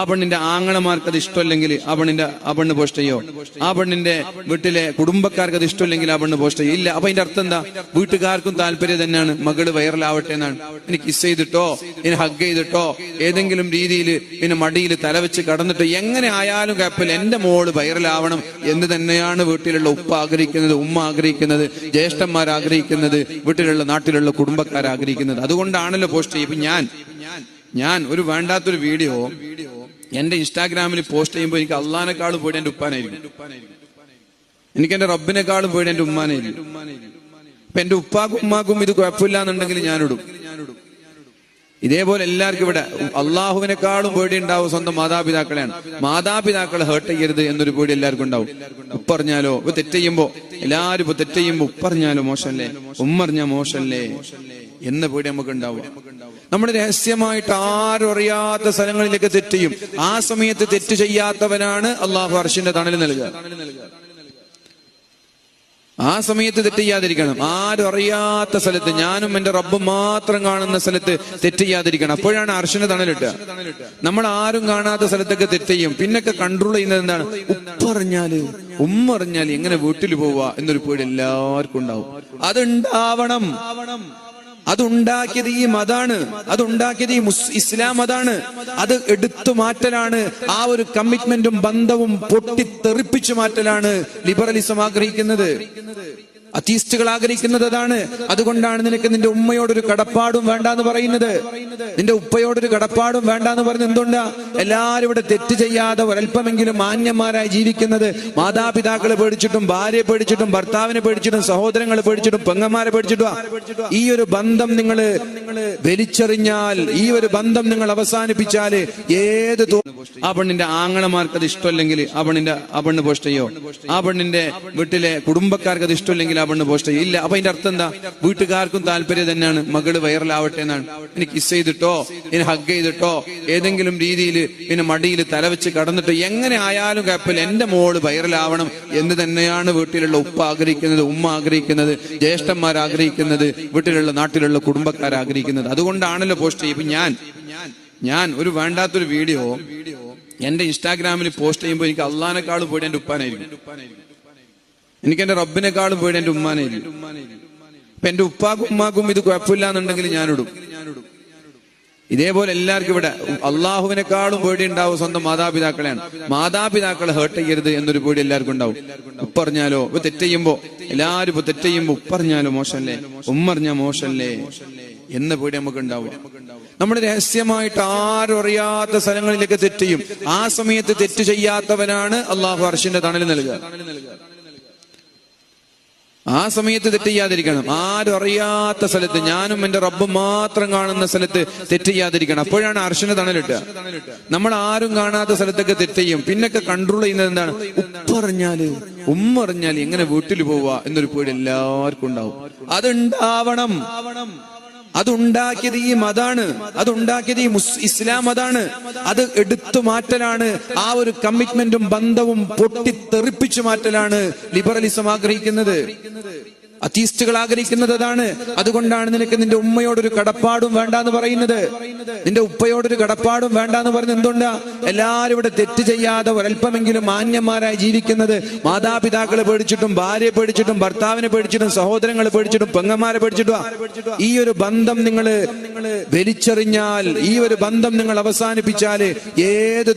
ആ പെണ്ണിന്റെ ആങ്ങളമാർക്ക് അത് ഇഷ്ടമല്ലെങ്കിൽ ആ പെണ്ണിന്റെ ആ പെണ്ണ് പോസ്റ്റ് ചെയ്യോ. ആ പെണ്ണിന്റെ വീട്ടിലെ കുടുംബക്കാർക്ക് അത് ഇഷ്ടമല്ലെങ്കിൽ ആ പെണ്ണ് പോസ്റ്റ് ചെയ്യോ. ഇല്ല അപ്പൊ അതിന്റെ അർത്ഥം എന്താ? വീട്ടുകാർക്കും താല്പര്യം തന്നെയാണ്. മകൾ വൈറലാവട്ടെ എന്നാണ്. ഇനി കിസ് ചെയ്തിട്ടോ? ഇനി ഹഗ് ചെയ്തിട്ടോ? ഏതെങ്കിലും രീതിയിൽ പിന്നെ മടിയിൽ തലവെച്ച് കടന്നിട്ടോ? എങ്ങനെ ആയാലും കപ്പൽ എന്റെ മോൾ വൈറലാവണം എന്ന് തന്നെയാണ് വീട്ടിലുള്ള ഉപ്പ ആഗ്രഹിക്കുന്നത് ഉമ്മ ആഗ്രഹിക്കുന്നത് ജ്യേഷ്ഠന്മാർ ആഗ്രഹിക്കുന്നത് വീട്ടിലുള്ള നാട്ടിലുള്ള കുടുംബക്കാർ ആഗ്രഹിക്കുന്നത്. അതുകൊണ്ടാണല്ലോ പോസ്റ്റ് ചെയ്യും. ഇപ്പൊ ഞാൻ ഞാൻ ഒരു വേണ്ടാത്തൊരു വീഡിയോ എന്റെ ഇൻസ്റ്റാഗ്രാമിൽ പോസ്റ്റ് ചെയ്യുമ്പോൾ എനിക്ക് അള്ളഹാനെക്കാളും പോയിട്ട് എന്റെ ഉപ്പാനായിരിക്കും. എനിക്ക് എന്റെ റബ്ബിനെക്കാളും പോയിട്ട് എന്റെ ഉമ്മാനായിരിക്കും. ഇപ്പൊ എന്റെ ഉപ്പാക്കും ഉമ്മാക്കും ഇത് കുഴപ്പമില്ല എന്നുണ്ടെങ്കിൽ ഞാനിടും. ഇതേപോലെ എല്ലാവർക്കും ഇവിടെ അള്ളാഹുവിനെക്കാളും പേടി ഉണ്ടാവും സ്വന്തം മാതാപിതാക്കളെയാണ്. മാതാപിതാക്കളെ ഹേർട്ട് ചെയ്യരുത് എന്നൊരു പേടി എല്ലാവർക്കും ഉണ്ടാവും. ഉപ്പറിഞ്ഞാലോ ഇപ്പൊ തെറ്റ് ചെയ്യുമ്പോ? എല്ലാവരും ഇപ്പൊ തെറ്റ് ചെയ്യുമ്പോ ഉപ്പറിഞ്ഞാലോ മോശമല്ലേ ഉമ്മറിഞ്ഞ മോശമല്ലേ എന്ന പേടി നമുക്ക് ഉണ്ടാവും നമ്മൾ രഹസ്യമായിട്ട് ആരും അറിയാത്ത സ്ഥലങ്ങളിലേക്ക് തെറ്റ് ചെയ്യും. ആ സമയത്ത് തെറ്റ് ചെയ്യാത്തവനാണ് അള്ളാഹു അർഷിന്റെ തണൽ നൽകുക ആ സമയത്ത് തെറ്റ് ചെയ്യാതിരിക്കണം. ആരും അറിയാത്ത സ്ഥലത്ത് ഞാനും എന്റെ റബ്ബ് മാത്രം കാണുന്ന സ്ഥലത്ത് തെറ്റ് ചെയ്യാതിരിക്കണം. അപ്പോഴാണ് അർഷന് തണലിട്ട്. നമ്മൾ ആരും കാണാത്ത സ്ഥലത്തൊക്കെ തെറ്റ് ചെയ്യും. പിന്നൊക്കെ കൺട്രോൾ ചെയ്യുന്നത് എന്താണ്? ഉപ്പറിഞ്ഞാൽ. ഉമ്മറിഞ്ഞാൽ എങ്ങനെ വീട്ടിൽ പോവുക എന്നൊരു പേടി എല്ലാവർക്കും ഉണ്ടാവും. അതുണ്ടാവണം. അതുണ്ടാക്കിയത് ഈ മതാണ് അതുണ്ടാക്കിയത് ഈ ഇസ്ലാം അതാണ്. അത് എടുത്തു മാറ്റലാണ്. ആ ഒരു കമ്മിറ്റ്മെന്റും ബന്ധവും പൊട്ടിത്തെറിപ്പിച്ചു മാറ്റലാണ് ലിബറലിസം ആഗ്രഹിക്കുന്നത്. അത്തീസ്റ്റുകൾ ആഗ്രഹിക്കുന്നത് അതാണ്. അതുകൊണ്ടാണ് നിനക്ക് നിന്റെ ഉമ്മയോടൊരു കടപ്പാടും വേണ്ട എന്ന് പറയുന്നത്. നിന്റെ ഉപ്പയോടൊരു കടപ്പാടും വേണ്ട എന്ന് പറഞ്ഞ് എന്തുകൊണ്ടാ? എല്ലാരും ഇവിടെ തെറ്റ് ചെയ്യാതെ ഒരല്പമെങ്കിലും മാന്യന്മാരായി ജീവിക്കുന്നത്. മാതാപിതാക്കളെ പേടിച്ചിട്ടും ഭാര്യയെ പേടിച്ചിട്ടും ഭർത്താവിനെ പേടിച്ചിട്ടും സഹോദരങ്ങളെ പേടിച്ചിട്ടും പെങ്ങന്മാരെ പേടിച്ചിട്ടും ഈ ഒരു ബന്ധം നിങ്ങൾ വലിച്ചെറിഞ്ഞാൽ ഈ ഒരു ബന്ധം നിങ്ങൾ അവസാനിപ്പിച്ചാൽ ഏത് ആ പെണ്ണിന്റെ ആങ്ങളമാർക്ക് അത് ഇഷ്ടമല്ലെങ്കിൽ ആ പെണ്ണിന്റെ ആ പെണ്ണ് ചെയ്യോ? ആ പെണ്ണിന്റെ വീട്ടിലെ കുടുംബക്കാർക്ക് അത് ഇഷ്ടമല്ലെങ്കിൽ ആ പെണ്ണ് പോസ്റ്റ് ഇല്ല അപ്പൊ അതിന്റെ അർത്ഥം എന്താ? വീട്ടുകാർക്കും താല്പര്യം തന്നെയാണ്. മകൾ വൈറലാവട്ടെ എന്നാണ്. ഇനി കിസ് ചെയ്തിട്ടോ ഇനി ഹഗ് ചെയ്തിട്ടോ ഏതെങ്കിലും രീതിയിൽ പിന്നെ മടിയിൽ തലവെച്ച് കടന്നിട്ടോ എങ്ങനെ ആയാലും കുഴപ്പമില്ല. എന്റെ മോൾ വൈറലാവണം എന്ന് തന്നെയാണ് വീട്ടിലുള്ള ഉപ്പ ആഗ്രഹിക്കുന്നത് ഉമ്മ ആഗ്രഹിക്കുന്നത് ജ്യേഷ്ഠന്മാർ ആഗ്രഹിക്കുന്നത് വീട്ടിലുള്ള നാട്ടിലുള്ള കുടുംബക്കാർ ആഗ്രഹിക്കുന്നത്. അതുകൊണ്ടാണല്ലോ പോസ്റ്റ് ചെയ്യും ഞാൻ ഞാൻ ഒരു വേണ്ടാത്തൊരു വീഡിയോ എന്റെ ഇൻസ്റ്റാഗ്രാമിൽ പോസ്റ്റ് ചെയ്യുമ്പോൾ എനിക്ക് അള്ളഹാനെക്കാളും പോയിട്ട് എന്റെ ഉപ്പാനായിരിക്കും. എനിക്ക് എന്റെ റബ്ബിനെക്കാളും പോയിട്ട് എന്റെ ഉമ്മാനായിരിക്കും ഇപ്പൊ എന്റെ ഉപ്പാക്കും ഉമ്മാക്കും ഇത് കുഴപ്പമില്ല എന്നുണ്ടെങ്കിൽ ഞാനിടും. ഇതേപോലെ എല്ലാവർക്കും ഇവിടെ അള്ളാഹുവിനെക്കാളും പേടി ഉണ്ടാവും സ്വന്തം മാതാപിതാക്കളെയാണ്. മാതാപിതാക്കളെ ഹേർട്ട് ചെയ്യരുത് എന്നൊരു പേടി എല്ലാവർക്കും ഉണ്ടാവും. ഉപ്പറിഞ്ഞാലോ ഇപ്പൊ തെറ്റ് ചെയ്യുമ്പോ? എല്ലാവരും ഇപ്പൊ തെറ്റ് ചെയ്യുമ്പോ ഉപ്പറിഞ്ഞാലോ മോശമല്ലേ ഉമ്മറിഞ്ഞ മോശമല്ലേ എന്ന പേടി നമുക്ക് ഉണ്ടാവും നമ്മൾ രഹസ്യമായിട്ട് ആരും അറിയാത്ത സ്ഥലങ്ങളിലേക്ക് തെറ്റ് ചെയ്യും. ആ സമയത്ത് തെറ്റ് ചെയ്യാത്തവനാണ് അള്ളാഹു അർഷിന്റെ തണൽ നൽകുക. ആ സമയത്ത് തെറ്റ് ചെയ്യാതിരിക്കണം. ആരും അറിയാത്ത സ്ഥലത്ത് ഞാനും എന്റെ റബ്ബ് മാത്രം കാണുന്ന സ്ഥലത്ത് തെറ്റ് ചെയ്യാതിരിക്കണം. അപ്പോഴാണ് അർശന തണലിട്ട്. നമ്മൾ ആരും കാണാത്ത സ്ഥലത്തൊക്കെ തെറ്റ് ചെയ്യും. പിന്നൊക്കെ കൺട്രോൾ ചെയ്യുന്നത് എന്താണ്? ഉപ്പറിഞ്ഞാൽ. ഉമ്മറിഞ്ഞാൽ എങ്ങനെ വീട്ടിൽ പോവുക എന്നൊരു പേടി എല്ലാവർക്കും ഉണ്ടാവും. അതുണ്ടാവണം. അതുണ്ടാക്കിയത് ഈ മതാണ് അതുണ്ടാക്കിയത് ഈ ഇസ്ലാം അതാണ്. അത് എടുത്തു മാറ്റലാണ്. ആ ഒരു കമ്മിറ്റ്മെന്റും ബന്ധവും പൊട്ടിത്തെറിപ്പിച്ചു മാറ്റലാണ് ലിബറലിസം ആഗ്രഹിക്കുന്നത്. അത്തീസ്റ്റുകൾ ആഗ്രഹിക്കുന്നത് അതാണ്. അതുകൊണ്ടാണ് നിനക്ക് നിന്റെ ഉമ്മയോടൊരു കടപ്പാടും വേണ്ട എന്ന് പറയുന്നത്. നിന്റെ ഉപ്പയോടൊരു കടപ്പാടും വേണ്ട എന്ന് പറയുന്നത് എന്തുകൊണ്ടാ എല്ലാവരും ഇവിടെ തെറ്റ് ചെയ്യാതെ ഒരല്പമെങ്കിലും മാന്യന്മാരായി ജീവിക്കുന്നത് മാതാപിതാക്കളെ പേടിച്ചിട്ടും ഭാര്യയെ പേടിച്ചിട്ടും ഭർത്താവിനെ പേടിച്ചിട്ടും സഹോദരങ്ങളെ പേടിച്ചിട്ടും പെങ്ങന്മാരെ പേടിച്ചിട്ടും ഈ ഒരു ബന്ധം നിങ്ങൾ വലിച്ചെറിഞ്ഞാൽ ഈ ഒരു ബന്ധം നിങ്ങൾ അവസാനിപ്പിച്ചാൽ ഏത്